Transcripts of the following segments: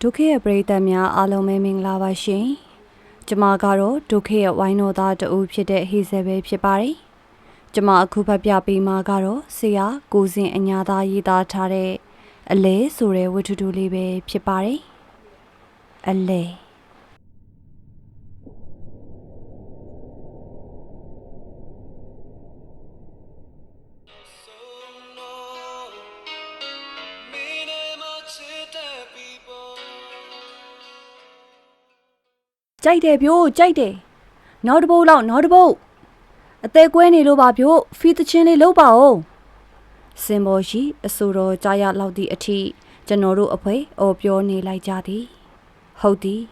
ဒုက္ခရဲ့ပရိသတ်များအားလုံးပဲမင်္ဂလာပါရှင်။ကျွန်မကတော့ဒုက္ခရဲ့ဝိုင်းတော်သားတူဖြစ်တဲ့ဟေဇယ်ပဲဖြစ်ပါတယ်။ကျွန်မအခုဖတ်ပြပေးမှာကတော့ဆရာကိုစင်အညာသားရေးသားထားတဲ့အလဲဆိုတဲ့ဝတ္ထုတူလေးပဲဖြစ်ပါတယ်။အလဲ ကြိုက်တယ်ဗျို့ကြိုက်တယ်။နောက်တစ်ပုတ်လောက်နောက်တစ်ပုတ်အသေးကွဲနေလို့ပါဗျို့ဖီသချင်းလေးလုပ်ပါဦး။စင်ပေါ်ရှိအဆိုတော်ကြားရလောက်သည့်အထိကျွန်တော်တို့အဖွဲအော်ပြောနေလိုက်ကြသည်။ဟုတ်သည်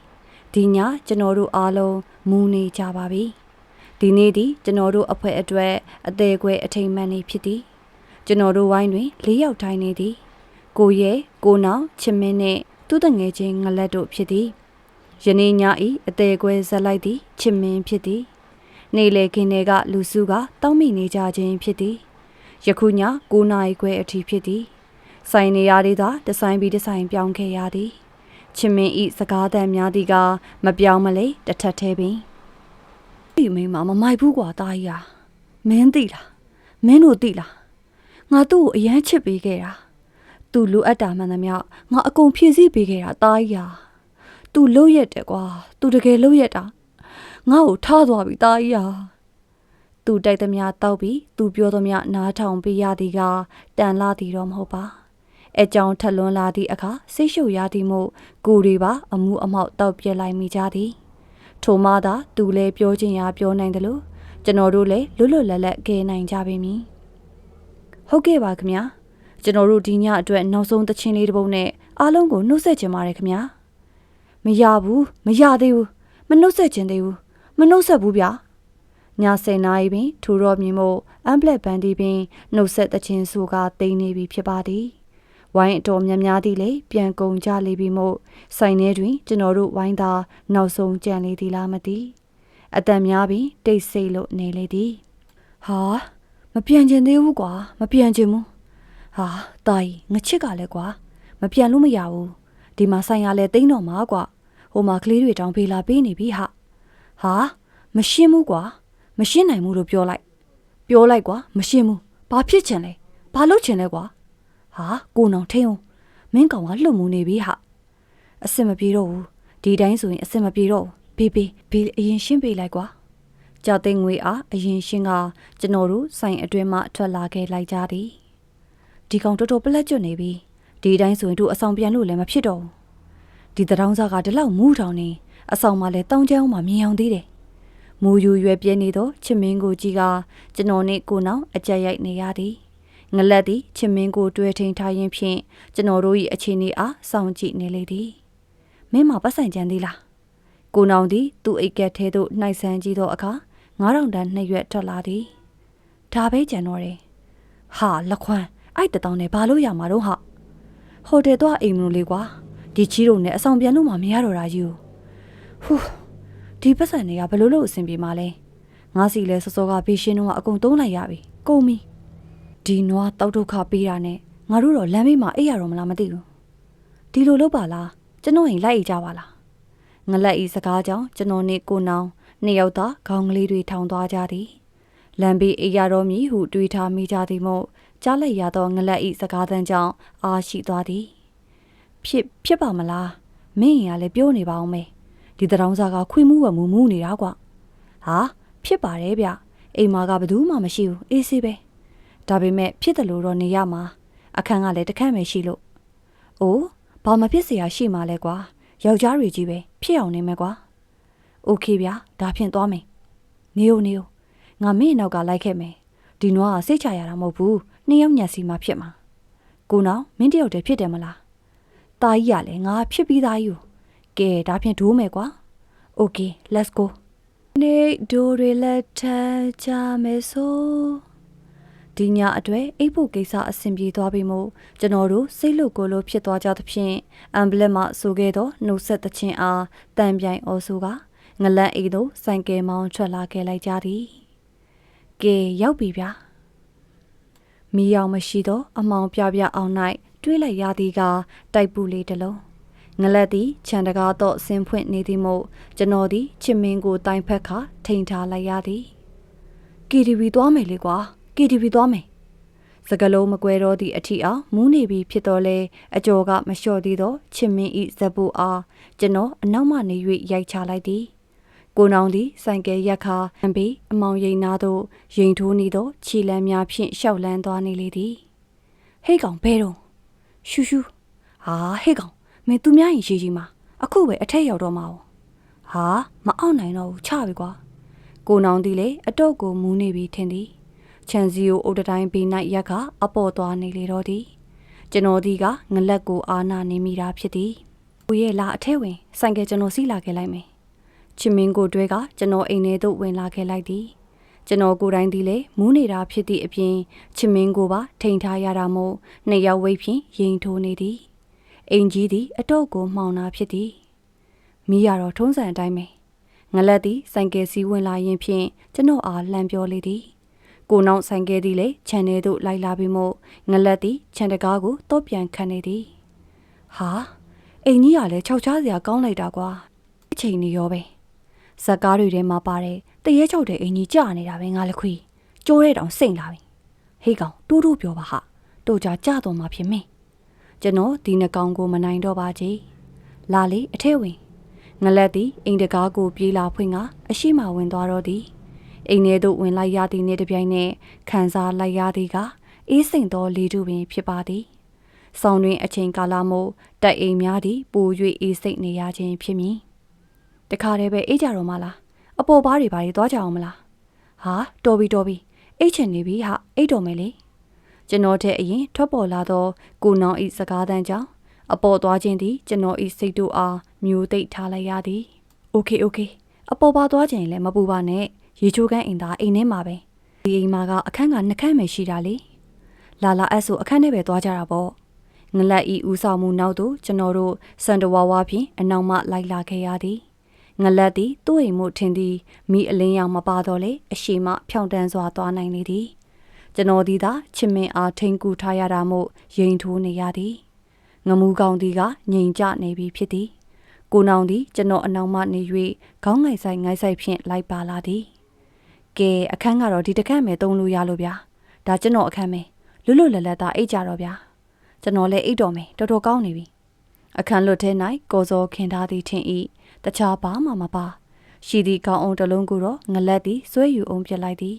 ဒီညကျွန်တော်တို့အားလုံးမူနေကြပါပြီ။ဒီနေ့သည်ကျွန်တော်တို့အဖွဲအတွက်အသေးကွဲအထိမ်မှန်နေဖြစ်သည်။ကျွန်တော်တို့ဝိုင်းတွင်၄ယောက်ထိုင်နေသည်။ကိုရဲကိုနောင်ချစ်မင်းနှင့်သူ့တငယ်ချင်းငလက်တို့ဖြစ်သည်။ ယနေ့ညဤအသေးကွဲဇက်လိုက်သည်ချစ်မင်းဖြစ်သည်နေလေခင်တွေကလူစုကတောင်းမိနေကြခြင်းဖြစ်သည်ယခုည9နာရီခွဲအထိဖြစ်သည်ဆိုင်နေရသေးသာတဆိုင်ပြီးတဆိုင်ပြောင်းခဲ့ရသည်ချစ်မင်းဤစကားသံများသည်ကမပြောင်းမလဲတထက်သေးပင်ဒီမိန်းမမမိုက်ဘူးကွာတာကြီးဟာမင်းသိလားမင်းတို့သိလားငါသူ့ကိုအရန်ချစ်ပေးခဲ့တာသူလိုအပ်တာမှန်သမျှငါအကုန်ဖြည့်ဆည်းပေးခဲ့တာတာကြီးဟာ तू လှုပ်ရက်တယ်ကွာ तू တကယ်လှုပ်ရက်တာငါ့ကိုထားသွားပြီတာကြီးဟာ तू တိုက်သမျှတောက်ပြီး तू ပြောသမျှနားထောင်ပေးရသည်ကတန်လာသည်တော့မဟုတ်ပါအဲကြောင့်ထက်လွန်လာသည့်အခါစိတ်ရှုပ်ရသည်မို့ကိုယ်တွေပါအမှုအမောက်တောက်ပြက်လိုက်မိကြသည်ထိုမှသာ तू လည်းပြောခြင်းရာပြောနိုင်တယ်လို့ကျွန်တော်တို့လည်းလွတ်လွတ်လပ်လပ်ကဲနိုင်ကြပါမည်ဟုတ်ကဲ့ပါခင်ဗျာကျွန်တော်တို့ဒီညအတွက်နောက်ဆုံးသချင်းလေးတစ်ပုဒ်နဲ့အားလုံးကိုနှုတ်ဆက်ချင်ပါတယ်ခင်ဗျာ မရဘူးမရသေးဘူးမနှုတ်ဆက်ခြင်းသေးဘူးမနှုတ်ဆက်ဘူးဗျာည7နာရီပင်ထူတော့မြင်မို့အမ်ပလက်ဘန်ဒီပင်နှုတ်ဆက်တဲ့ချင်းဆိုကတိန်နေပြီဖြစ်ပါသည်ဝိုင်းအတော်များများသည်လေပြန်ကုန်ကြလေပြီမို့ဆိုင်ထဲတွင် ကျွန်တော်တို့ဝိုင်းသာနောက်ဆုံးကြံလေသည်လားမသိအတန်များပင်တိတ်ဆိတ်လို့နေလေသည်ဟာမပြန်ချင်သေးဘူးကွာမပြန်ချင်ဘူးဟာတာကြီးငချစ်ကလည်းကွာမပြန်လို့မရဘူးဒီမှာဆိုင်ရလဲတိန်းတော့မှာကွာ ဟိုမှာကလေးတွေတောင်ဖေးလာပေးနေပြီဟာဟာမရှင်းဘူးကွာမရှင်းနိုင်ဘူးလို့ပြောလိုက်ပြောလိုက်ကွာမရှင်းဘူးဘာဖြစ်ချင်လဲဘာလုပ်ချင်လဲကွာဟာကိုနောင်ထင်းအောင်မင်းကောင်ကလှုပ်မှုနေပြီဟာအစ်စ်မပြေတော့ဘူးဒီတိုင်းဆိုရင်အစ်စ်မပြေတော့ဘူးဘေးဘေးဘေးအရင်ရှင်းပေးလိုက်ကွာကြောက်သိန်းငွေအားအရင်ရှင်းကကျွန်တော်တို့ဆိုင်အတွင်းမှထွက်လာခဲ့လိုက်ကြသည်ဒီကောင်တော်တော်ပလက်ကျွတ်နေပြီဒီတိုင်းဆိုရင်တို့အဆောင်ပြန်လို့လည်းမဖြစ်တော့ဘူး ဒီတရောင်းစားကဒီလောက်မူးထောင်နေအဆောင်မှလည်းတောင်းကျမ်းမှမြင်အောင်သေးတယ်မူယူရွယ်ပြဲနေသောချစ်မင်းကိုကြီးကကျွန်တော်နဲ့ကိုနောင်အကြက်ရိုက်နေရသည်ငလက်သည်ချစ်မင်းကိုတွေ့ထိန်ထားရင်းဖြင့်ကျွန်တော်တို့၏အခြေအနေအားစောင့်ကြည့်နေလေသည်မင်းမပတ်ဆိုင်ကြံသေးလားကိုနောင်သည်သူ့အိတ်ကက်ထဲသို့နှိုက်ဆန်းကြည့်သောအခါ9000တန်းနှစ်ရွက်ထွက်လာသည်ဒါပဲကြံတော့တယ်ဟာလက်ခွမ်းအဲ့တတောင်းနဲ့ဘာလို့ရမှာတော့ဟာဟိုတယ်တော့အိမ်မလို့လေကွာ ဒီချီတို့နဲ့အဆောင်ပြန်လို့မှမရတော့တာကြီးကိုဟူးဒီပတ်စံတွေကဘယ်လိုလုပ်အဆင်ပြေမှာလဲငါစီလဲစောစောကဘေးရှင်းတော့အကုန်သုံးလိုက်ရပြီကုန်ပြီဒီနွားတောက်ဒုက္ခပေးတာနဲ့ငါတို့တော့လမ်းမေးမှာအိပ်ရတော့မလားမသိဘူးဒီလိုလုပ်ပါလားကျွန်တော်ရင်လိုက်အိပ်ကြပါလားငလက်ဤစကားကြောင့်ကျွန်တော်နဲ့ကိုနောင်နှစ်ယောက်သားခေါင်းကလေးတွေထောင်သွားကြသည်လမ်းဘေးအိပ်ရတော့မည်ဟုတွေးထားမိကြသည်မို့ကြားလိုက်ရသောငလက်ဤစကားသံကြောင့်အားရှိသွားသည် ဖြစ်ဖြစ်ပါမလားမင်းရင်ကလည်းပြောနေပါအောင်မေဒီတရောင်းစားကခွေမှုဝမှုမူးနေတာကွာဟာဖြစ်ပါတယ်ဗျအိမ်မာကဘယ်သူမှမရှိဘူးအေးဆေးပဲဒါပေမဲ့ဖြစ်တယ်လို့တော့နေရမှာအခန်းကလည်းတစ်ခန့်ပဲရှိလို့အိုးဘာမဖြစ်เสียရှိမှလဲကွာယောက်ျားတွေကြီးပဲဖြစ်အောင်နေမယ်ကွာโอเคဗျာဒါဖြင့်သွားမယ်နေဦးနေဦးငါမင်းနောက်ကလိုက်ခဲ့မယ်ဒီနွားကစိတ်ချရတာမဟုတ်ဘူးနှစ်ယောက်ညက်စီမှဖြစ်မှာကိုနောင်မင်းတယောက်တည်းဖြစ်တယ်မလား ตาကြီးရလဲငါဖြစ်ပြီးသားယူကဲဒါဖြင့်ဒိုးမယ်ကွာ Okay let's go နေဒိုတွေလက်ထကြမယ်ဆိုဒီညအတွေ့အိပ်ဖို့ကိစ္စအဆင်ပြေသွားပြီမို့ကျွန်တော်တို့စိတ်လို့ကိုယ်လို့ဖြစ်သွားကြသဖြင့်အမ်ဘလက်မှဆိုခဲ့သောနှုတ်ဆက်သခြင်းအားတန်ပြိုင်အော်ဆိုကငလန့်အိတို့ဆိုင်ကယ်မောင်းထွက်လာခဲ့လိုက်ကြသည်ကဲရောက်ပြီဗျာမီးရောင်မရှိသော အမောင်ပြပြအောင်၌ တွေးလိုက်ရသည်ကတိုက်ပူလေးတစ်လုံးငလက်သည်ခြံတကားတော့ဆင်းဖွင့်နေသည်မို့ကျွန်တော်သည်ချစ်မင်းကိုတိုင်ဖက်ခါထိန်ထားလိုက်ရသည် KTV သွားမယ်လေကွာ KTV သွားမယ်စကလုံးမကွဲတော့သည့်အထီအောင်မူးနေပြီဖြစ်တော်လဲအကျော်ကမလျှော့သေးသောချစ်မင်းဤဇက်ပူအားကျွန်တော်အနောက်မှနေ၍ရိုက်ချလိုက်သည်ကိုနောင်သည်ဆိုင်ကယ်ရက်ခါအံပြီးအမောင်ရိန်နာသို့ရင်ထိုးနေသောခြေလမ်းများဖြင့်ရှောက်လန်းသွားနေလေသည်ဟေးကောင်ဘဲတော့ ရှူရှူဟာဟေးကောင်မင်းသူများရင်ရှိကြီးမှာအခုပဲအထက်ရောက်တော့မှာ哦ဟာမအောင်နိုင်တော့ဘူးချပြီကွာကိုနောင်သည်လေအတော့ကိုမူးနေပြီထင်သည်ချန်စီကိုအုတ်တတိုင်းဘေး၌ရက်ခါအပေါ်သွားနေလေတော့သည်ကျွန်တော်ဒီကငလက်ကိုအာနာနေမိတာဖြစ်သည်ကိုရဲ့လာအထဲဝင်ဆိုင်ကယ်ကျွန်တော်စီးလာခဲ့လိုက်မယ်ချစ်မင်းကိုတွဲကကျွန်တော်အိမ်ထဲသို့ဝင်လာခဲ့လိုက်သည် ကျွန်တော်ကိုယ်တိုင်သည်လည်းမူးနေတာဖြစ်သည့်အပြင်ချစ်မင်းကိုပါထိန်ထားရတာမို့နှစ်ယောက်ဝိတ်ဖြင့်ရင်ထိုးနေသည်အိမ်ကြီးသည်အတော့ကိုမှောင်တာဖြစ်သည်မိရတော့ထုံးစံအတိုင်းပဲငလက်သည်ဆိုင်ကယ်စီးဝင်လာရင်ဖြင့်ကျွန်တော်အားလှမ်းပြောလေသည်ကိုနောက်ဆိုင်ကယ်သည်လည်းခြံထဲသို့လိုက်လာပြီးမို့ငလက်သည်ခြံတကားကိုတော့ပြန်ခံနေသည်ဟာအိမ်ကြီးကလည်းခြောက်ချားစရာကောင်းလိုက်တာကွာအချိန်နေရောပဲ ဇက်ကားတွေထဲမှာပါတယ်တရေချုပ်တဲ့အင်ကြီးကြာနေတာပဲငါလခွေကျိုးတဲ့တောင်စိတ်လာပြီဟေးကောင်တူးတူးပြောပါဟာတို့ကြကြတော့မှဖြစ်မင်းကျွန်တော်ဒီနှကောင်ကိုမနိုင်တော့ပါကြီးလာလေအထဲဝင်ငလက်သည်အိမ်တကားကိုပြေးလာဖွင့်ကအရှိမဝင်သွားတော့သည်အိမ်ထဲသို့ဝင်လိုက်ရသည်နှင့်တပြိုင်နက်ခံစားလိုက်ရသည်ကအေးစိမ်သောလေတုပင်ဖြစ်ပါသည်ဆောင်းတွင်အချိန်ကာလမို့တိုက်အိမ်များသည်ပို၍အေးစိတ်နေရခြင်းဖြစ်မည် တခါတည်းပဲအေးကြတော့မလားအပေါ်ဘားတွေဘာတွေသွားကြအောင်မလားဟာတော်ပြီတော်ပြီအိတ်ချင်နေပြီဟာအိတ်တော်မယ်လေကျွန်တော်တဲ့အရင်ထွက်ပေါ်လာသောကိုနောင်ဤစကားတန်းကြောင့်အပေါ်သွားခြင်းသည်ကျွန်တော်ဤစိတ်တို့အားမျိုးသိပ်ထားလိုက်ရသည်โอเคโอเคအပေါ်ပါသွားခြင်းလည်းမပူပါနဲ့ရေချိုးကန်းအိမ်သားအိမ်ထဲမှာပဲဒီအိမ်မှာကအခန်းကနှစ်ခန်းပဲရှိတာလေလာလာအဲ့ဆိုအခန်းထဲပဲသွားကြတာပေါ့ငလက်ဤဦးဆောင်မှုနောက်သို့ကျွန်တော်တို့စန်တဝါဝါဖြင့်အနောက်မှလိုက်လာခဲ့ရသည် ငလက်သည်သူ့အိမ်မှုထင်သည်မိအလင်းရောင်မပါတော့လေအရှိမဖြောင်တန်းစွာသွားနိုင်လေသည်ကျွန်တော်ဒီသာချစ်မင်းအားထိန်ကူထားရတာမို့ရင်ထိုးနေရသည်ငမူကောင်ဒီကငြိမ်ကြနေပြီဖြစ်သည်ကိုနောင်သည်ကျွန်တော်အနောက်မှနေ၍ခေါင်းငိုက်ဆိုင်ငိုက်ဆိုင်ဖြင့်လိုက်ပါလာသည်ကဲအခန်းကတော့ဒီတစ်ခန်းပဲတုံးလို့ရလို့ဗျာဒါကျွန်တော်အခန်းပဲလွတ်လွတ်လပ်လပ်သားအိတ်ကြတော့ဗျာကျွန်တော်လည်းအိတ်တော်မယ်တော်တော်ကောင်းနေပြီအခန်းလွတ်ထဲ၌ကိုစောခင်ထားသည်ထင်၏ တခြားဘာမှမပါရှိသည့်ကောင်းအောင်တစ်လုံးကိုတော့ငလက်သည်ဆွဲယူအောင်ပြစ်လိုက်သည်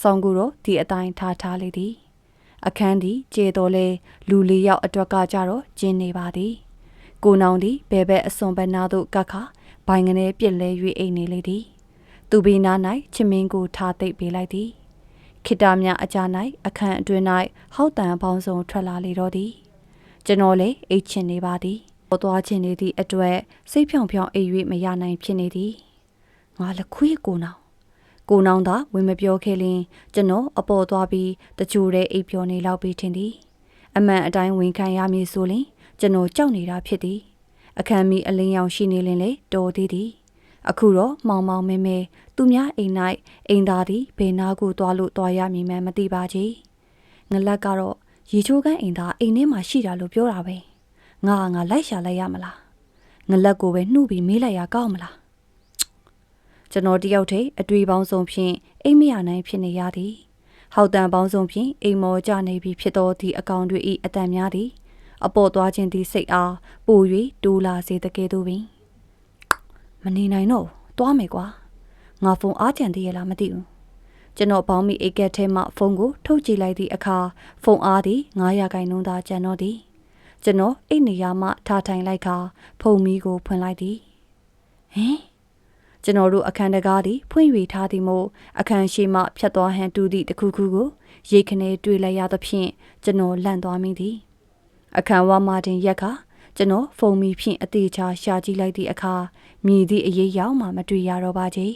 ဆောင်းကိုတော့ဒီအတိုင်းထားထားလေသည် အခန်းသည်ကျေတော်လဲလူလေးယောက်အတွက်ကကြတော့ကျင်းနေပါသည်ကိုနောင်သည်ဘဲဘဲအစွန်ဘက်နာသို့ကတ်ခါဘိုင်ငနေပြစ်လဲ၍အိမ်နေလေသည်သူဘီနာ၌ချစ်မင်းကိုထားသိပ်ပေးလိုက်သည်ခိတ္တမြအကြ၌အခန်းအတွင်း၌ဟောက်တန်ပေါင်းစုံထွက်လာလေတော့သည်ကျွန်တော်လည်းအိတ်ချင်နေပါသည် ပေါ်သွားချင်နေသည့်အတွက်စိတ်ဖြောင်ဖြောင်အိပ်၍မရနိုင်ဖြစ်နေသည်ငါလခွေးကိုနောင်ကိုနောင်သာဝင်မပြောခဲ့လင်ကျွန်တော်အပေါ်သွားပြီးတကြိုတဲ့အိပ်ပျော်နေလောက်ပြီးထင်သည်အမှန်အတိုင်းဝင်ခံရမည်ဆိုရင်ကျွန်တော်ကြောက်နေတာဖြစ်သည် အခမ်းမီအလင်းရောင်ရှိနေလင်လေတော်သေးသည် အခုတော့မောင်မောင်မဲမဲသူများအိမ်၌အိမ်သားသည်ဘေနာကိုသွားလို့သွားရမည်မှန်းမသိပါကြီးငလက်ကတော့ရေချိုးကန်းအိမ်သားအိမ်ထဲမှာရှိတာလို့ပြောတာပဲ ငါကငါလိုက်ရှာလိုက်ရမလားငလက်ကိုပဲနှုတ်ပြီးမေးလိုက်ရကောင်းမလားကျွန်တော်တယောက်တည်းအတွေ့ပေါင်းစုံဖြင့်အိမ်မရနိုင်ဖြစ်နေရသည်ဟောက်တန်ပေါင်းစုံဖြင့်အိမ်မော်ကြနေပြီဖြစ်သောဒီအကောင်တွေ၏အတန်များသည်အပေါ်သွားခြင်းသည့်စိတ်အားပို၍တိုးလာစေတကယ်သို့ပင်မနေနိုင်တော့ဘူးသွားမယ်ကွာငါဖုန်းအားကြံသေးရလားမသိဘူးကျွန်တော်ပေါင်းမိအိတ်ကက်ထဲမှဖုန်းကိုထုတ်ကြည့်လိုက်သည့်အခါဖုန်းအားသည်900ခိုင်နှုန်းသာကျန်တော့သည် ကျွန်တော်အိတ်နေရာမှထားထိုင်လိုက်ခါဖုန်းမီကိုဖွင့်လိုက်သည်ဟင်ကျွန်တော်တို့အခန်းတကားသည်ဖွင့်၍ထားသည်မို့အခန်းရှိမှဖြတ်သွားဟန်တူသည့်တစ်ခုခုကိုရိတ်ခနဲတွေ့လိုက်ရသဖြင့်ကျွန်တော်လန့်သွားမိသည်အခန်းဝါမာတင်ရက်ကကျွန်တော်ဖုန်းမီဖြင့်အသေးချာရှာကြည့်လိုက်သည့်အခါမြည်သည့်အရေးရောက်မှမတွေ့ရတော့ပါကြီး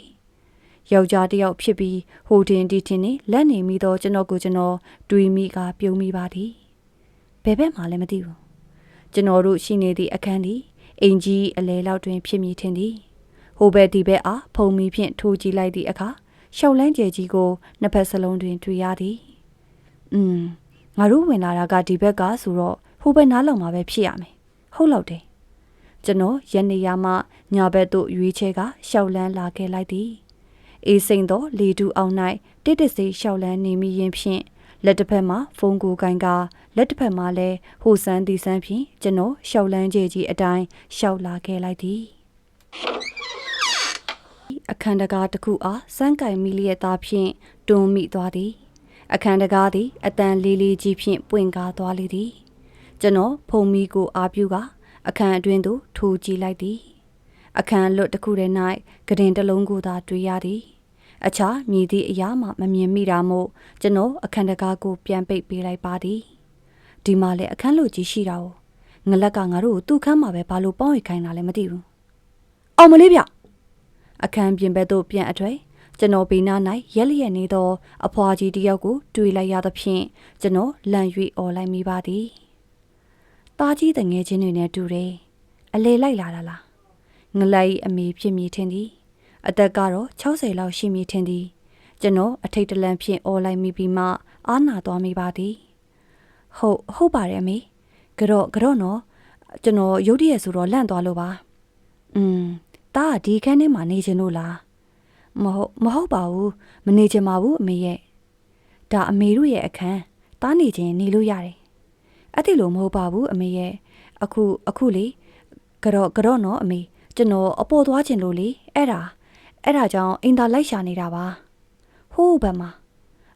ယောက်ျားတစ်ယောက်ဖြစ်ပြီးဟိုတင်ဒီတင်နဲ့လက်နေမိသောကျွန်တော်ကိုကျွန်တော်တွေးမိကပြုံးမိပါသည်ဘယ်ဘက်မှလည်းမသိဘူး ကျွန်တော်တို့ရှိနေသည့်အခန်းသည်အင်ကြီးအလဲလောက်တွင်ဖြစ်မိထင်သည်ဟိုဘက်ဒီဘက်အားဖုံမီဖြင့်ထိုးကြည့်လိုက်သည့်အခါရှောက်လန်းကျယ်ကြီးကိုနှစ်ဖက်စလုံးတွင်တွေ့ရသည်อืมငါတို့ဝင်လာတာကဒီဘက်ကဆိုတော့ဟိုဘက်နားလောက်မှာပဲဖြစ်ရမယ်ဟုတ်လောက်တယ်ကျွန်တော်ရန်နေရမှညာဘက်သို့ရွေးချဲကရှောက်လန်းလာခဲ့လိုက်သည်အေးစိန်သောလေတူအောင်၌တစ်တစ်စီရှောက်လန်းနေမိရင်ဖြင့် လက်တစ်ဖက်မှဖုန်းကိုကင်ကလက်တစ်ဖက်မှလည်းဟိုဆန်းတီဆန်းဖြင့်ကျွန်တော်ရှောက်လန်းကြကြီးအတိုင်းရှောက်လာခဲ့လိုက်သည်အခန္ဓကာတစ်ခုအားစမ်းကင်မိလျက်သားဖြင့်တွန်းမိသွားသည် အခန္ဓကာသည်အတန်လေးလေးကြီးဖြင့်ပွင့်ကားသွားလေသည်ကျွန်တော်ဖုံမီကိုအာပြုကအခန်းအတွင်းသို့ထိုးကြည့်လိုက်သည် အခန်းလွတ်တစ်ခုထဲ၌ကရင်တစ်လုံးကိုသာတွေ့ရသည် အခြားမြည်သည့်အရာမှမမြင်မိတာမို့ကျွန်တော်အခန်းတကားကိုပြန်ပိတ်ပေးလိုက်ပါသည်ဒီမှာလည်းအခန်းလွတ်ကြီးရှိတာ哦ငလက်ကငါတို့ကိုသူ့ခန်းမှာပဲဘာလို့ပေါင်းရိတ်ခိုင်းတာလဲမသိဘူးအောင်မလေးဗျ အခန်းပြင်ဘက်သို့ပြန်အထွေကျွန်တော်ဘေးနား၌ရက်လျက်နေသောအဖွာကြီးတစ်ယောက်ကိုတွေ့လိုက်ရသဖြင့်ကျွန်တော်လန့်၍អော်လိုက်မိပါသည်။ตาကြီးတငယ်ချင်းတွေနဲ့တူတယ်။အလေလိုက်လာတာလား။ငလိုက်အမေဖြစ်မိထင်သည်။ အသက်ကတော့60လောက်ရှိမိထင်သည်။ကျွန်တော်အထိတ်တလန့်ဖြင့်អော်လိုက်မိပြီးမှအာနာသွားမိပါသည်။ဟုတ်ဟုတ်ပါတယ်အမေ။ကြော့ကြော့နော်ကျွန်တော်ရုတ်တရက်ဆိုတော့လန့်သွားလို့ပါ။อืม တားကဒီခန်းထဲမှာနေချင်လို့လားမဟုတ်မဟုတ်ပါဘူးမနေချင်ပါဘူးအမေရဲ့ဒါအမေတို့ရဲ့အခန်းတားနေချင်နေလို့ရတယ်အဲ့ဒီလိုမဟုတ်ပါဘူးအမေရဲ့အခုအခုလေကတော့ကတော့နော်အမေကျွန်တော်အပေါ်သွားချင်လို့လေအဲ့ဒါ အဲ့ဒါကြောင့်အင်တာလိုက်ရှာနေတာပါဟိုးဘက်မှာ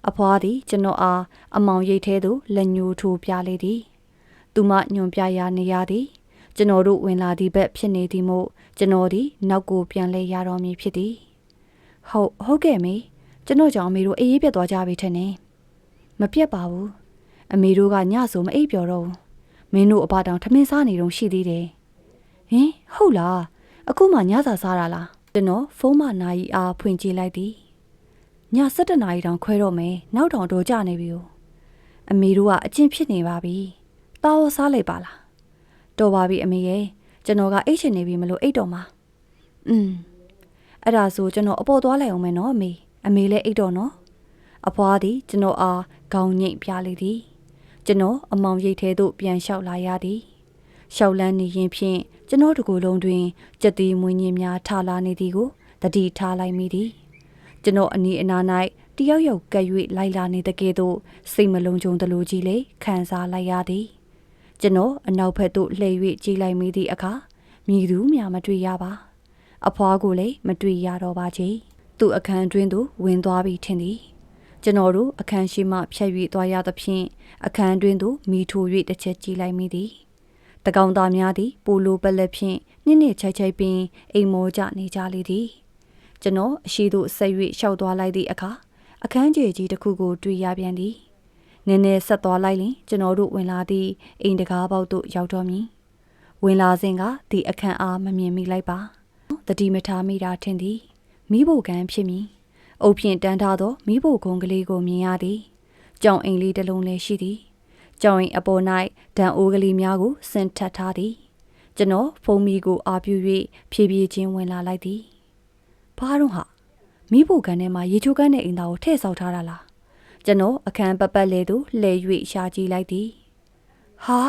အဖွားသည်ကျွန်တော်အားအမောင်ရိတ်သေးသူလက်ညှိုးထိုးပြလေသည်သူမညွန်ပြရာနေရသည်ကျွန်တော်တို့ဝင်လာသည့်ဘက်ဖြစ်နေသည်မို့ကျွန်တော်ဒီနောက်ကိုပြန်လဲရတော်မူဖြစ်သည်ဟုတ်ဟုတ်ကဲ့မေကျွန်တော်ကြောင့်အမေတို့အေးအေးပြတ်သွားကြပြီထင်တယ်မပြတ်ပါဘူးအမေတို့ကညဆိုမအိပ်ပျော်တော့ဘူးမင်းတို့အဘတောင်ထမင်းစားနေတော့ရှိသေးတယ်ဟင်ဟုတ်လားအခုမှညစာစားတာလား ကျွန်တော်ဖုန်းမနာရီအားဖွင့်ကြည့်လိုက်သည်ည7နာရီတောင်ခွဲတော့မယ်နောက်တောင်တော့ကြနေပြီ ው အမေတို့ကအကျင့်ဖြစ်နေပါပြီတာဝစားလိုက်ပါလား တော်ပါပြီအမေရဲ့ကျွန်တော်ကအိတ်ချင်နေပြီမလို့အိတ်တော်မှာอืมအဲ့ဒါဆိုကျွန်တော်အပေါ်သွားလိုက်အောင်မယ်နော်အမေအမေလည်းအိတ်တော်နော်အဖွားသည်ကျွန်တော်အားခေါင်းညိတ်ပြလေသည်ကျွန်တော်အမောင်ရိတ်ထဲသို့ပြန်လျှောက်လာရသည်လျှောက်လန်းနေရင်ဖြင့် ကျွန်တော်တကူလုံးတွင်ကြက်တီမွေးညင်းများထလာနေသည်ကိုတတိထားလိုက်မိသည်ကျွန်တော်အနီးအနား၌တယောက်ယောက်ကပ်၍လိုက်လာနေတဲ့ကဲ့သို့စိတ်မလုံးကြုံသလိုကြီးလေခံစားလိုက်ရသည်ကျွန်တော်အနောက်ဘက်သို့လှည့်၍ကြည့်လိုက်မိသည့်အခါမြည်သူမြမတွေ့ရပါအဖွားကိုလည်းမတွေ့ရတော့ပါချေသူ့အခန်းတွင်သို့ဝင်သွားပြီးထင်သည်ကျွန်တော်တို့အခန်းရှိမှဖြတ်၍သွားရသဖြင့်အခန်းတွင်သို့မိထို၍တစ်ချက်ကြည့်လိုက်မိသည် တကောင်သားများသည်ပိုလိုပက်လက်ဖြင့်နစ်နစ်ချိုက်ချိုက်ပင်အိမ်မောကြနေကြလေသည်ကျွန်တော်အရှိတို့ဆက်၍ရှောက်သွားလိုက်သည့်အခါအခန်းကြီးကြီးတစ်ခုကိုတွေ့ရပြန်သည်နည်းနည်းဆက်သွားလိုက်ရင်ကျွန်တော်တို့ဝင်လာသည့်အိမ်တကားပေါက်သို့ရောက်တော့မည်ဝင်လာစဉ်ကဒီအခန်းအားမမြင်မိလိုက်ပါတတိမထားမိတာထင်သည်မိဖို့ကံဖြစ်မည်အုပ်ဖြင့်တန်းထားသောမိဖို့ကုန်းကလေးကိုမြင်ရသည်ကြောင်အိမ်လေးတစ်လုံးလည်းရှိသည် ကြောင်အိမ်အပေါ်၌ဒံအိုးကလေးများကိုဆင်ထပ်ထားသည်ကျွန်တော်ဖုံးမီကိုအာပြု၍ဖြည်းဖြည်းချင်းဝင်လာလိုက်သည်ဘာတော့ဟာမိဖို့ကန်ထဲမှာရေချိုးကန်းတဲ့အိမ်သားကိုထည့်ဆောက်ထားတာလားကျွန်တော်အခန်းပပတ်လေးသို့လှည့်၍ရှာကြည့်လိုက်သည်ဟာ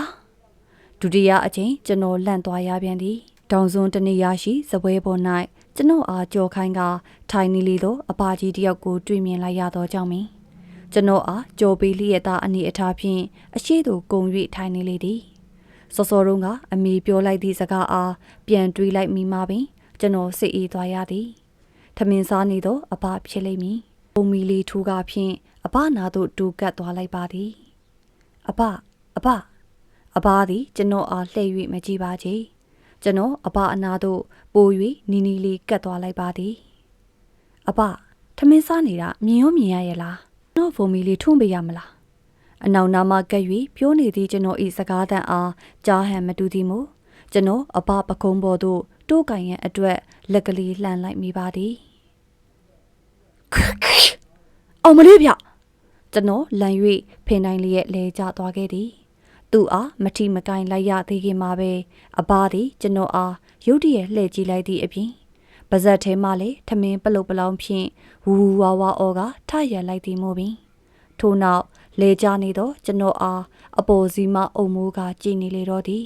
ဒုတိယအချိန်ကျွန်တော်လန့်သွားရပြန်သည်တောင်စွန်းတနေရာရှိစပွဲပေါ်၌ကျွန်တော်အားကြော်ခိုင်းကထိုင်နေလေသောအပါကြီးတယောက်ကိုတွေ့မြင်လိုက်ရသောကြောင့်မင်း ကျွန်တော်အားကြော်ပေးလျက်သားအနေအထားဖြင့်အရှိသူကုံ၍ထိုင်နေလေသည်စောစောတုန်းကအမေပြောလိုက်သည့်စကားအားပြန်တွေးလိုက်မိမှပင် ကျွန်တော်စိတ်အေးသွားရသည်ထမင်းစားနေသောအဘဖြစ်လိမ့်မည်ပုံမီလေးထူကားဖြင့်အဘနာသို့တူကတ်သွားလိုက်ပါသည်အဘအဘအဘသည်ကျွန်တော်အားလှည့်၍မကြည့်ပါချေကျွန်တော်အဘအနာသို့ပို၍နီနီလေးကတ်သွားလိုက်ပါသည်အဘထမင်းစားနေတာမြင်ရောမြင်ရရဲ့လား တော့ဖုံမီလေးထွန်းပေးရမလားအနောက်နာမကပ်၍ပြောနေသည့်ကျွန်တော်၏စကားသံအားကြားဟန်မတူသည်မို့ကျွန်တော်အဘပကုံးပေါ်သို့တိုးကန်ရန်အတွက်လက်ကလေးလှန်လိုက်မိပါသည်အောင်မလေးဗျကျွန်တော်လန်၍ဖင်တိုင်းလေးရဲ့လဲကျသွားခဲ့သည်သူ့အားမထီမကင်လိုက်ရသေးခင်မှာပဲအဘသည်ကျွန်တော်အားရုတ်တရက်လှည့်ကြည့်လိုက်သည့်အပြင် ပါဇက်ထဲမှလည်းထမင်းပလုတ်ပလောင်ဖြင့်ဝူဝူဝါဝါအော်ကထရန်လိုက်သည်မို့ပင်ထို့နောက်လဲကျနေသောကျွန်တော်အားအပေါ်စီမအုံမိုးကကြည်နေလေတော့သည်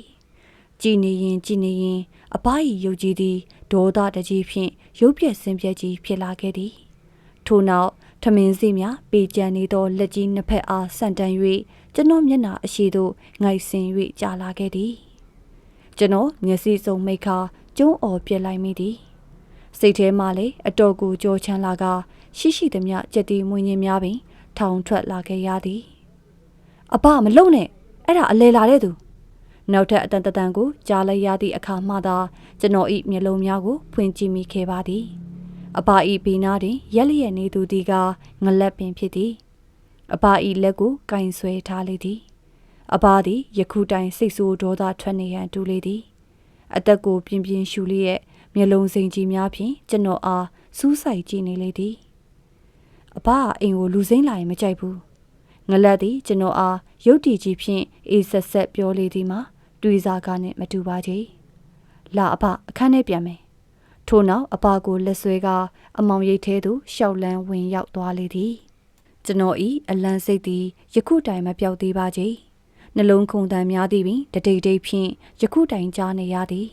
ကြည်နေရင်ကြည်နေရင်အဘ၏ရုပ်ကြီးသည်ဒေါသတကြီးဖြင့်ရုပ်ပြက်ဆင်းပြက်ကြီးဖြစ်လာခဲ့သည်ထို့နောက်ထမင်းစီများပေကြံနေသောလက်ကြီးနှစ်ဖက်အားဆန့်တန်း၍ကျွန်တော်မျက်နှာအရှိသို့ငိုက်ဆင်၍ကြာလာခဲ့သည်ကျွန်တော်မျက်စိစုံမိတ်ခါကျုံးအော်ပြက်လိုက်မိသည် စိတ်ထဲမှလည်းအတော်ကိုကြောချမ်းလာကရှိရှိသမျှကြက်တီမွေးညင်းများပင် ထောင်ထွက်လာခဲ့ရသည်အဘမလုံနဲ့အဲ့ဒါအလဲလာတဲ့သူနောက်ထပ်အတန်တတန်ကိုကြားလိုက်ရသည့်အခါမှသာကျွန်တော်ဤမျက်လုံးများကိုဖွင့်ကြည့်မိခဲ့ပါသည်အဘဤဘေးနားတွင်ရက်လျက်နေသူသည်ကငလက်ပင်ဖြစ်သည်အဘဤလက်ကိုကင်ဆွဲထားလေသည်အဘသည်ယခုတိုင်စိတ်ဆိုးဒေါသထွက်နေရန်တူလေသည်အသက်ကိုပြင်းပြင်းရှူလျက် မျက်လုံးစိမ်ကြီးများဖြင့်ကျွန်တော်အားစူးစိုက်ကြည့်နေလေသည်အဘကအိမ်ကိုလူစိမ့်လာရင်မကြိုက်ဘူးငလက်သည်ကျွန်တော်အားရုတ်တည်ကြီးဖြင့်အေးဆက်ဆက်ပြောလေသည်မှာတွေးစားကားနဲ့မတူပါချေလာအဘအခန်းထဲပြန်မယ်ထို့နောက်အဘကိုလက်ဆွဲကအမောင်ရိတ်သေးသူရှောက်လန်းဝင်ရောက်သွားလေသည်ကျွန်တော်ဤအလန်းစိတ်သည်ယခုတိုင်မပြောက်သေးပါချေနှလုံးခုန်တန်များသည်ပင်တတိတ်တိတ်ဖြင့်ယခုတိုင်ကြားနေရသည်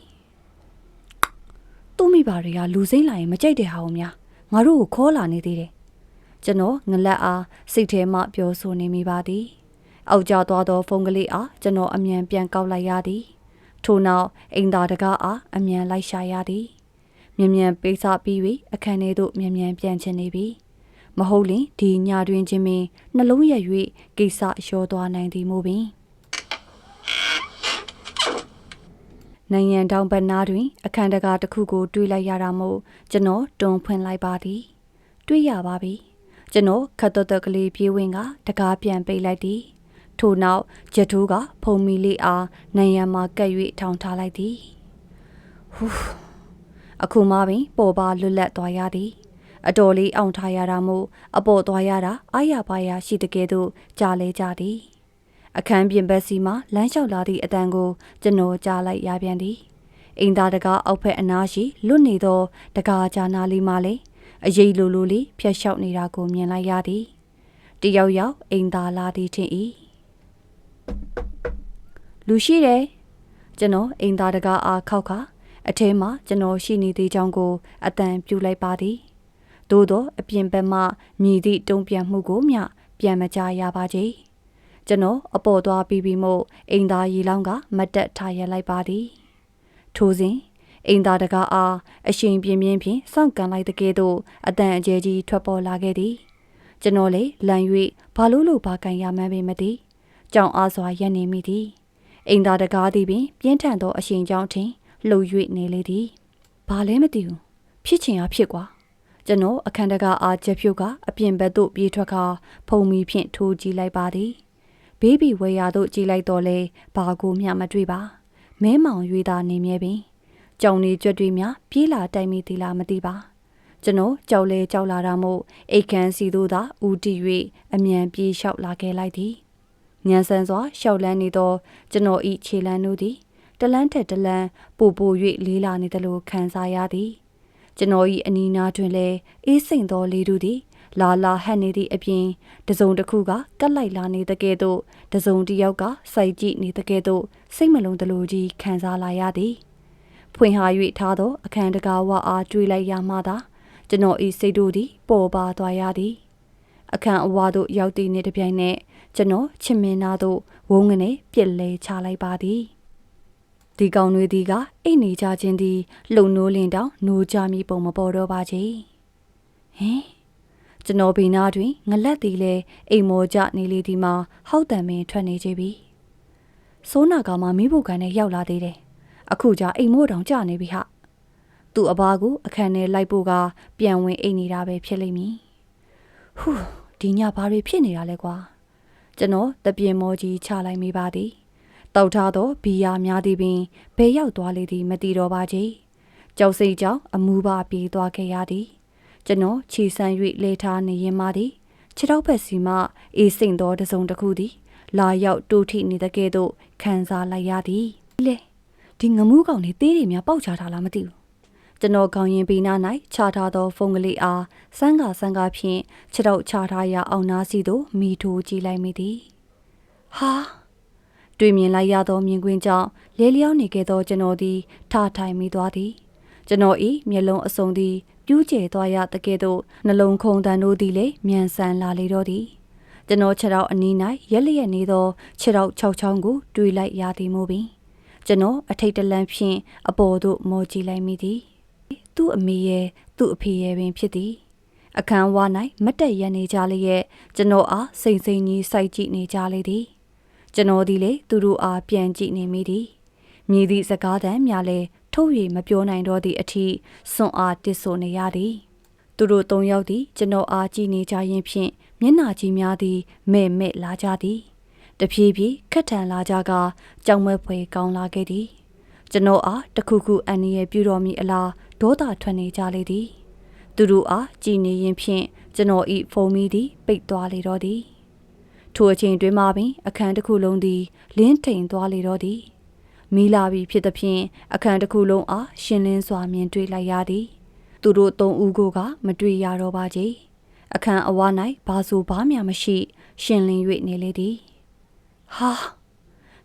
သူ့မိဘတွေကလူစိမ့်လာရင်မကြိုက်တဲ့ဟာကိုများငါတို့ကိုခေါ်လာနေသေးတယ်ကျွန်တော်ငလက်အားစိတ်ထဲမှပြောဆိုနေမိပါသည်။အောက်ကျသွားသောဖုန်းကလေးအားကျွန်တော်အမြန်ပြန်ကောက်လိုက်ရသည်။ထို့နောက်အိမ်သားတကားအားအမြန်လိုက်ရှာရသည်။မြန်မြန်ပိတ်စပြီး၍အခန်းထဲသို့မြန်မြန်ပြန်ချင်နေပြီ။မဟုတ်ရင်ဒီညတွင်ချင်းပင်နှလုံးရက်၍ကိစ္စလျှောသွားနိုင်သည်မို့ပင် နိုင်ငံတောင်ဘက်နားတွင် အခန်းတကားတစ်ခုကိုတွေးလိုက်ရတာမို့ကျွန်တော်တွန်းဖွင့်လိုက်ပါသည်။တွေးရပါပြီ။ကျွန်တော်ခတ်တော့တော့ကလေးပြေးဝင်က တကားပြန်ပိတ်လိုက်သည်ထို့နောက်ဂျက်ထိုးက ဖုံမီလေးအားနိုင်ရန်မှာကပ်၍ထောင်ထားလိုက်သည်ဟူးအခုမှပင်ပေါ်ပါလွတ်လပ်သွားရသည်အတော်လေးအောင်ထားရတာမို့အပေါ်သွားရတာအာရပါရရှိတကယ်သို့ကြားလဲကြသည် အခန်းပြင်ဘက်စီမှလမ်းလျှောက်လာသည့်အတန်ကိုကျွန်တော်ကြားလိုက်ရပြန်သည်အိမ်သားတကားအောက်ဖက်အနားရှိလွတ်နေသောတကားကြားနာလေးမှလည်းအရေးလိုလိုလေးဖြတ်လျှောက်နေတာကိုမြင်လိုက်ရသည်တယောက်ယောက်အိမ်သားလာသည်ထင်၏လူရှိတယ်ကျွန်တော်အိမ်သားတကားအားခောက်ခါအထဲမှာကျွန်တော်ရှိနေသေးကြောင်းကိုအတန်ပြူလိုက်ပါသည်သို့သောအပြင်ဘက်မှမြည်သည့်တုံ့ပြန်မှုကိုမျှပြန်မကြားရပါကြ။ ကျွန်တော်အပေါ်သွားပြီးပြီးမို့အိမ်သားရီလောင်းကမတ်တက်ထားရလိုက်ပါသည်ထိုစဉ်အိမ်သားတကားအားအရှင်ပြင်းပြင်းဖြင့်စောင့်ကန်လိုက်တဲ့ကဲ့သို့အတန်အကျဲကြီးထွက်ပေါ်လာခဲ့သည်ကျွန်တော်လေလန်၍ဘာလို့လို့ဘာကန်ရမှန်းပေမသိကြောင်အားစွာရက်နေမိသည်အိမ်သားတကားသည်ပင်ပြင်းထန်သောအရှင်ကြောင့်ထင်လှုပ်၍နေလေသည်ဘာလဲမသိဘူးဖြစ်ချင်အားဖြစ်ကွာကျွန်တော်အခန်းတကားအားချက်ဖြုတ်ကအပြင်ဘက်သို့ပြေးထွက်ခါဖုံမီဖြင့်ထိုးကြည့်လိုက်ပါသည် ဘေးဘီဝေယာသို့ကြည့်လိုက်တော့လဲဘာကိုမျှမတွေ့ပါမဲမောင်၍သာနေမြဲပင်ကြောင်နေကြွက်တွေများပြေးလာတိုင်မိသေးလားမသိပါကျွန်တော်ကြောက်လဲကြောက်လာတာမို့အိတ်ခမ်းစီတို့သာဦးတည်၍အမြန်ပြေးလျှောက်လာခဲ့လိုက်သည်ညံဆန်းစွာရှောက်လန်းနေသောကျွန်တော်ဤခြေလန်းတို့သည်တလန်းထက်တလန်းပို့ပို့၍လေးလာနေသလိုခံစားရသည်ကျွန်တော်ဤအနီးနားတွင်လည်းအေးစိမ်သောလေတို့သည် လာလာဟက်နေသည့်အပြင်တစုံတစ်ခုကကတ်လိုက်လာနေတဲ့ကဲ့သို့တစုံတစ်ယောက်ကစိုက်ကြည့်နေတဲ့ကဲ့သို့စိတ်မလုံးတလူကြီးခံစားလာရသည်ဖွင့်ဟာ၍ထားသောအခန်းတကာဝအားတွေးလိုက်ရမှသာကျွန်တော်ဤစိတ်တို့သည်ပေါ်ပါသွားရသည်အခန်းအဝါသို့ရောက်သည့်နေ့တစ်ပြိုင်နက်ကျွန်တော်ချစ်မင်းသားတို့ဝုန်းကနေပြစ်လဲချလိုက်ပါသည်ဒီကောင်တွေဒီကအိတ်နေကြခြင်းသည်လုံနိုးလင်းတောင်နိုးကြမိပုံမပေါ်တော့ပါချေဟင် ကျွန်တော်ဘေးနားတွင်ငလက်သည်လဲအိမ်မောကြနေလေဒီမှာဟောက်တံမင်းထွက်နေကြပြီစိုးနာကမှမိဖို့ကန်နဲ့ရောက်လာသေးတယ်အခုကျအိမ်မို့တောင်ကြနေပြီဟာသူ့အဘာကိုအခန်းထဲလိုက်ဖို့ကပြန်ဝင်အိတ်နေတာပဲဖြစ်လိမ့်မည်ဟူးဒီညဘာတွေဖြစ်နေတာလဲကွာကျွန်တော်တပြင်းမောကြီးချလိုက်မိပါသည်တောက်ထားသောဘီယာများသည်ပင်ဘယ်ရောက်သွားလေသည်မသိတော့ပါကြ။ကြောက်စိတ်ကြောင့်အမူပါပြေးသွားခဲ့ရသည်။ ကျွန်တော်ခြေဆန်း၍လေထားနေရင်မှသည်ခြေတော့ဖက်စီမှအေးစိမ်သောတစုံတစ်ခုသည် လာရောက်တူထိနေတဲ့ကဲ့သို့ခံစားလိုက်ရသည်။လေဒီငမှုကောင်လေးသေးတွေများပေါက်ချထားလားမသိဘူး။ကျွန်တော်ခေါင်းရင်ပေးနာ၌ခြာထားသောဖုန်းကလေးအားစမ်းကာစမ်းကာဖြင့်ခြေတော့ခြာထားရအောင်နာစီသို့မိထိုးကြည့်လိုက်မိသည်။ဟာတွေ့မြင်လိုက်ရသောမြင်ကွင်းကြောင့်လေလျောင်းနေခဲ့သောကျွန်တော်သည်ထထိုင်မိသွားသည်ကျွန်တော်၏မျက်လုံးအစုံသည် ပြူးကျဲသွားရတကဲ့သို့နှလုံးခုန်တန်တို့သည်လည်းမြန်ဆန်လာလေတော့သည်ကျွန်တော်ခြေထောက်အနီး၌ရက်လျက်နေသောခြေထောက်၆ချောင်းကိုတွေးလိုက်ရသည်မို့ပင်ကျွန်တော်အထိတ်တလန့်ဖြင့်အပေါ်သို့မော်ကြည့်လိုက်မိသည်သူ့အမေရဲ့သူ့အဖေရဲ့ပင်ဖြစ်သည် အခန်းဝါ၌မတ်တက်ရနေကြလျက်ကျွန်တော်အားစိန်စိန်ကြီးစိုက်ကြည့်နေကြလေသည် ကျွန်တော်သည်လေသူတို့အားပြန်ကြည့်နေမိသည်မြည်သည့်စကားတမ်းများလဲ ထုတ်၍မပြောနိုင်တော့သည့်အထိစွန့်အားတစ်ဆိုနေရသည်သူတို့သုံးယောက်သည်ကျွန်တော်အားကြည့်နေကြရင်ဖြင့်မျက်နှာကြီးများသည်မဲ့မဲ့လာကြသည်တဖြည်းဖြည်းခက်ထန်လာကြကကြောင်မွဲဖွယ်ကောင်းလာခဲ့သည်ကျွန်တော်အားတခုခုအန်ရပြုတော်မူအလားဒေါသထွက်နေကြလေသည်သူတို့အားကြည်နေရင်ဖြင့်ကျွန်တော်ဤဖုံမီသည်ပိတ်သွားလေတော့သည်ထိုအချိန်တွင်မှပင်အခန်းတစ်ခုလုံးသည်လင်းထိန်သွားလေတော့သည် မီလာပြီဖြစ်သဖြင့်အခန်းတစ်ခုလုံးအားရှင်းလင်းစွာမြင်တွေ့လိုက်ရသည် သူတို့သုံးဦးကိုကမတွေ့ရတော့ပါကြီးအခန်းအဝ၌ဘာဆိုဘာမှမရှိ ရှင်းလင်း၍နေလေသည်ဟာ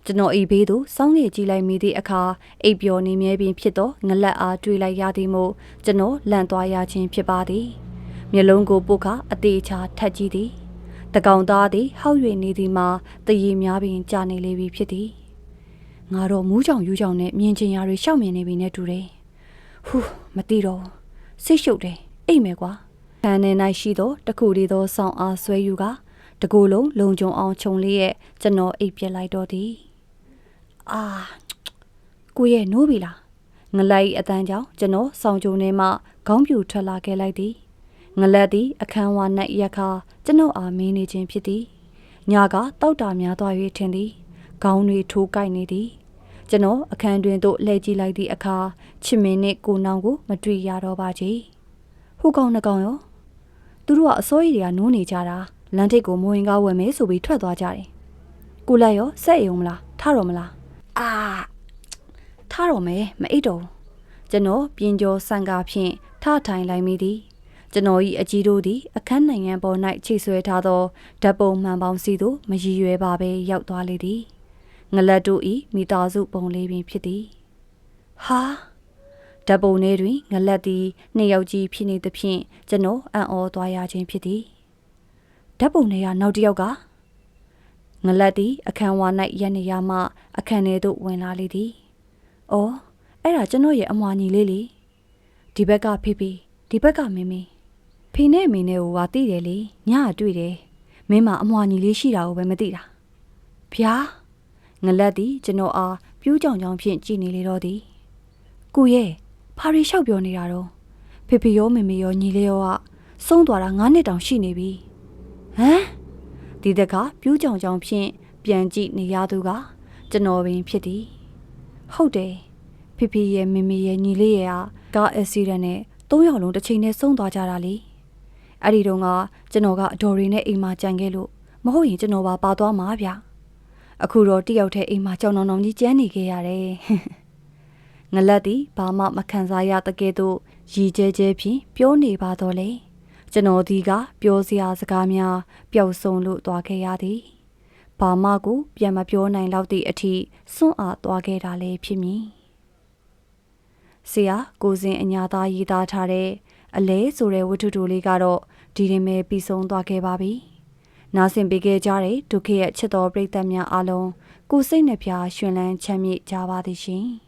ကျွန်တော်ဤဘေးသို့စောင်းငယ်ကြည့်လိုက်မိသည့်အခါအိပ်ပျော်နေမြဲပင်ဖြစ်သောငလက်အားတွေ့လိုက်ရသည်မို့ကျွန်တော်လန့်သွားရခြင်းဖြစ်ပါသည်မျက်လုံးကိုပုတ်ခါအသေးချာထက်ကြည့်သည်တကောင်သားသည်ဟောက်၍နေသည်မှာတည်ရည်များပင်ကြာနေလေပြီဖြစ်သည် ငါတော့မူးကြောင်ယူးကြောင်နဲ့မြင်ချင်ရာတွေရှောက်မြင်နေပြီနဲ့တူတယ်ဟူးမသိတော့စိတ်ရှုပ်တယ်အိတ်မယ်ကွာခံနေ၌ရှိသောတခုတည်းသောဆောင်းအားဆွဲယူကတကူလုံးလုံခြုံအောင်ခြုံလေးရဲ့ကျွန်တော်အိပ်ပြက်လိုက်တော့သည်အာကိုရဲ့နိုးပြီလားငလိုက်အတန်းကြောင့်ကျွန်တော်ဆောင်ကြုံထဲမှခေါင်းပြူထွက်လာခဲ့လိုက်သည်ငလက်သည်အခန်းဝါ၌ရက်ခါကျွန်တော်အားမင်းနေခြင်းဖြစ်သည်ညကတောက်တာများသွား၍ထင်သည် ခေါင်းတွေထိုးကိုက်နေသည်ကျွန်တော်အခန်းတွင်သို့လှည့်ကြည့်လိုက်သည့်အခါချစ်မင်းနှင့်ကိုနောင်ကိုမတွေ့ရတော့ပါကြီးဟိုကောင်နှကောင်ရောသူတို့ကအစိုးရတွေကနိုးနေကြတာလမ်းထိပ်ကိုမဝင်ကားဝင်မယ်ဆိုပြီးထွက်သွားကြတယ်ကိုလက်ရောစက်ရုံမလားထတော့မလားအာထားတော့မယ်မအိတ်တော့ဘူးကျွန်တော်ပြင်းကျော်ဆန်ကားဖြင့်ထထိုင်လိုက်မိသည်ကျွန်တော်၏အကြီးတို့သည်အခန်းနိုင်ငံပေါ်၌ချိတ်ဆွဲထားသောဓာတ်ပုံမှန်ပေါင်းစီသို့မရည်ရွယ်ပါဘဲရောက်သွားလေသည် ငလက်တို့၏မိသားစုပုံလေးပင်ဖြစ်သည်ဟာဓာတ်ပုံထဲတွင်ငလက်သည်နှစ်ယောက်ကြီးဖြစ်နေသဖြင့်ကျွန်တော်အံ့ဩသွားရခြင်းဖြစ်သည်ဓာတ်ပုံထဲကနောက်တစ်ယောက်ကငလက်သည်အခန်းဝါ၌ရက်နေရမှအခန်းထဲသို့ဝင်လာလေသည်။အော်အဲ့ဒါကျွန်တော်ရဲ့အမွာညီလေးလေ။ဒီဘက်ကဖေဖေဒီဘက်ကမင်းမင်းဖေနဲ့မင်းနဲ့ဟိုဟာသိတယ်လေ။ညကတွေ့တယ်။မင်းမအမွာညီလေးရှိတာကိုပဲမသိတာ။ဗျာ ငလက်သည်ကျွန်တော်အားပြူးကြောင်ကြောင်ဖြင့်ကြည်နေလေတော့သည်။ကိုရဲ့ဖာရီလျှောက်ပြောနေတာတော့ဖေဖေရောမေမေရောညီလေးရောကဆုံးသွားတာ9နှစ်တောင်ရှိနေပြီ။ဟမ်ဒီတကပြူးကြောင်ကြောင်ဖြင့်ပြန်ကြည့်နေရသူကကျွန်တော်ပင်ဖြစ်သည်ဟုတ်တယ်ဖီဖီရဲ့မမီရဲ့ညီလေးရဲ့ကကားအက်ဆီဒန့်နဲ့သုံးယောက်လုံးတစ်ချိန်နဲ့ဆုံးသွားကြတာလေအဲ့ဒီတော့ကကျွန်တော်ကအတော်ရီနဲ့အိမ်မှာကြံခဲ့လို့မဟုတ်ရင်ကျွန်တော်ပါပါသွားမှာဗျ အခုတော့တယောက်တည်းအိမ်မှာကြောင်နောင်နောင်ကြီးကျန်းနေခဲ့ရတယ်ငလက်သည်ဘာမှမခံစားရတကယ်တော့ရည်ကျဲကျဲဖြင့်ပြောနေပါတော့လေကျွန်တော်ဒီကပြောစရာစကားများပျောက်ဆုံးလို့သွားခဲ့ရသည်။ဘာမှကိုပြန်မပြောနိုင်တော့သည့်အထိစွန့်အားသွားခဲ့တာလည်းဖြစ်မည်။ဆရာကိုစင်အညာသားရေးသားထားတဲ့အလဲဆိုတဲ့ဝတ္ထုတိုလေးကတော့ဒီရင်ပဲပြီးဆုံးသွားခဲ့ပါပြီ။ နားဆင်ပေးခဲ့ကြတဲ့ဒုက္ခရဲ့ချစ်တော်ပရိသတ်များအားလုံးကိုစိတ်နှပြရှင်လန်းချမ်းမြေ့ကြပါသည်ရှင်။